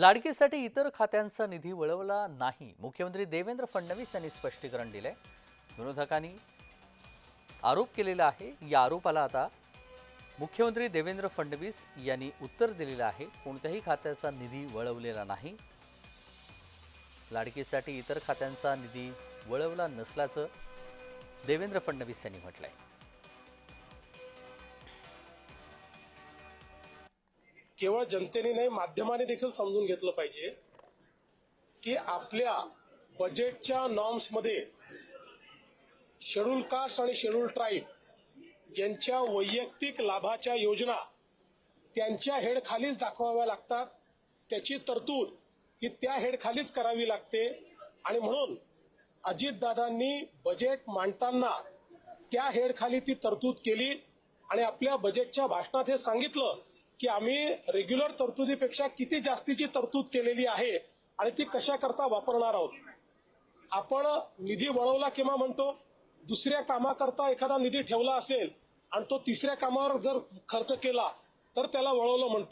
लाडकीसाठी इतर खात्यांचा निधी वळवला नाही. मुख्यमंत्री देवेंद्र फडणवीस यांनी स्पष्टीकरण दिलंय. विरोधकांनी आरोप केलेला आहे. या आरोपाला आता मुख्यमंत्री देवेंद्र फडणवीस यांनी उत्तर दिलेलं आहे. कोणत्याही खात्याचा निधी वळवलेला नाही. लाडकीसाठी इतर खात्यांचा निधी वळवला नसल्याचं देवेंद्र फडणवीस यांनी म्हटलं आहे केवळ जनतेने नाही माध्यमाने देखील समजून घेतलं पाहिजे की आपल्या बजेटच्या नॉर्म्समध्ये शेड्यूल कास्ट आणि शेड्यूल ट्राईब यांच्या वैयक्तिक लाभाच्या योजना त्यांच्या हेडखालीच दाखवाव्या लागतात. त्याची तरतूद ही त्या हेडखालीच करावी लागते. आणि म्हणून अजितदादांनी बजेट मांडताना त्या हेडखाली ती तरतूद केली आणि आपल्या बजेटच्या भाषणात हे सांगितलं की आम्ही रेग्युलर तरतुदीपेक्षा किती जास्तीची तरतूद केलेली आहे आणि ती कशा करता वापरणार आहोत? आपण निधी वळवला किंवा म्हणतो दुसऱ्या कामाकरता एखादा निधी ठेवला असेल आणि तो तिसऱ्या कामावर जर खर्च केला तर त्याला वळवलं म्हणतो.